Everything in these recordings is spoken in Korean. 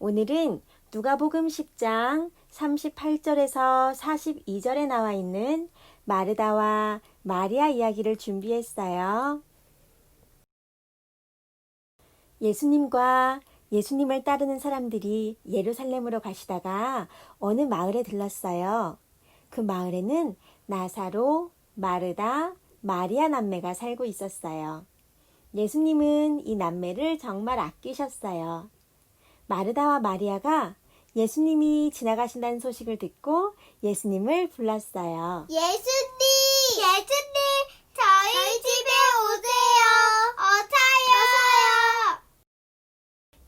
오늘은 누가복음 10장 38절에서 42절에 나와 있는 마르다와 마리아 이야기를 준비했어요. 예수님과 예수님을 따르는 사람들이 예루살렘으로 가시다가 어느 마을에 들렀어요. 그 마을에는 나사로, 마르다, 마리아 남매가 살고 있었어요. 예수님은 이 남매를 정말 아끼셨어요. 마르다와 마리아가 예수님이 지나가신다는 소식을 듣고 예수님을 불렀어요. 예수님! 예수님! 저희, 집에 오세요! 어서요!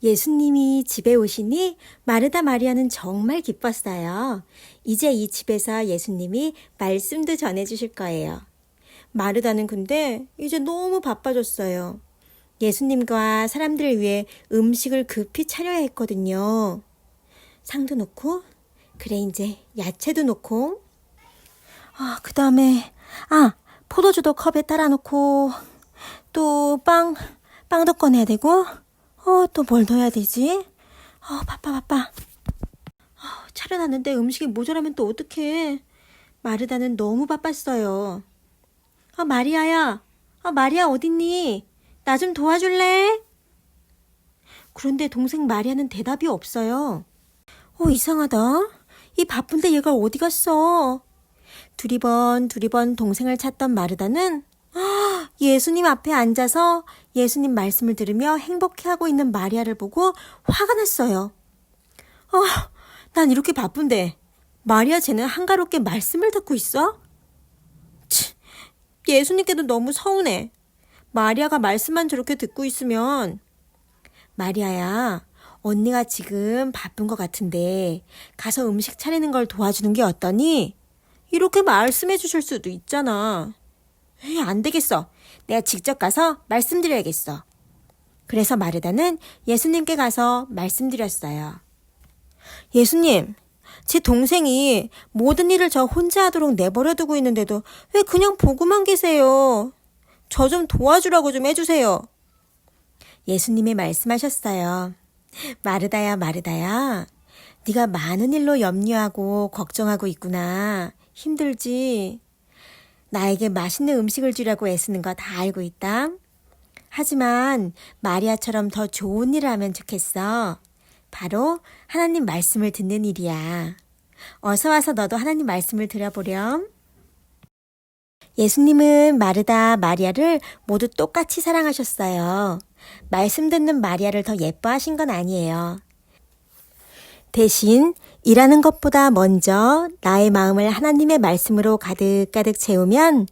예수님이 집에 오시니 마르다 마리아는 정말 기뻤어요. 이제 이 집에서 예수님이 말씀도 전해주실 거예요. 마르다는 근데 이제 너무 바빠졌어요. 예수님과 사람들을 위해 음식을 급히 차려야 했거든요. 상도 놓고, 그래, 이제 야채도 놓고, 아, 그 다음에, 아, 포도주도 컵에 따라 놓고, 또 빵, 빵도 꺼내야 되고, 어, 또 뭘 넣어야 되지? 어, 바빠, 바빠. 어, 차려놨는데 음식이 모자라면 또 어떡해. 마르다는 너무 바빴어요. 아, 마리아야. 아, 마리아 어딨니? 나 좀 도와줄래? 그런데 동생 마리아는 대답이 없어요. 어, 이상하다. 이 바쁜데 얘가 어디 갔어? 두리번 두리번 동생을 찾던 마르다는 아, 예수님 앞에 앉아서 예수님 말씀을 들으며 행복해하고 있는 마리아를 보고 화가 났어요. 아, 난 이렇게 바쁜데 마리아 쟤는 한가롭게 말씀을 듣고 있어? 치, 예수님께도 너무 서운해. 마리아가 말씀만 저렇게 듣고 있으면 마리아야, 언니가 지금 바쁜 것 같은데 가서 음식 차리는 걸 도와주는 게 어떠니? 이렇게 말씀해 주실 수도 있잖아. 에이, 안 되겠어. 내가 직접 가서 말씀드려야겠어. 그래서 마르다는 예수님께 가서 말씀드렸어요. 예수님, 제 동생이 모든 일을 저 혼자 하도록 내버려 두고 있는데도 왜 그냥 보고만 계세요? 저 좀 도와주라고 좀 해주세요. 예수님이 말씀하셨어요. 마르다야, 마르다야. 네가 많은 일로 염려하고 걱정하고 있구나. 힘들지? 나에게 맛있는 음식을 주려고 애쓰는 거 다 알고 있다. 하지만 마리아처럼 더 좋은 일을 하면 좋겠어. 바로 하나님 말씀을 듣는 일이야. 어서 와서 너도 하나님 말씀을 들어보렴. 예수님은 마르다, 마리아를 모두 똑같이 사랑하셨어요. 말씀 듣는 마리아를 더 예뻐하신 건 아니에요. 대신 일하는 것보다 먼저 나의 마음을 하나님의 말씀으로 가득가득 채우면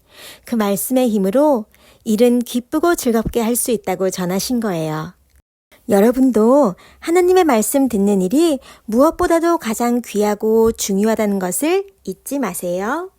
그 말씀의 힘으로 일은 기쁘고 즐겁게 할 수 있다고 전하신 거예요. 여러분도 하나님의 말씀 듣는 일이 무엇보다도 가장 귀하고 중요하다는 것을 잊지 마세요.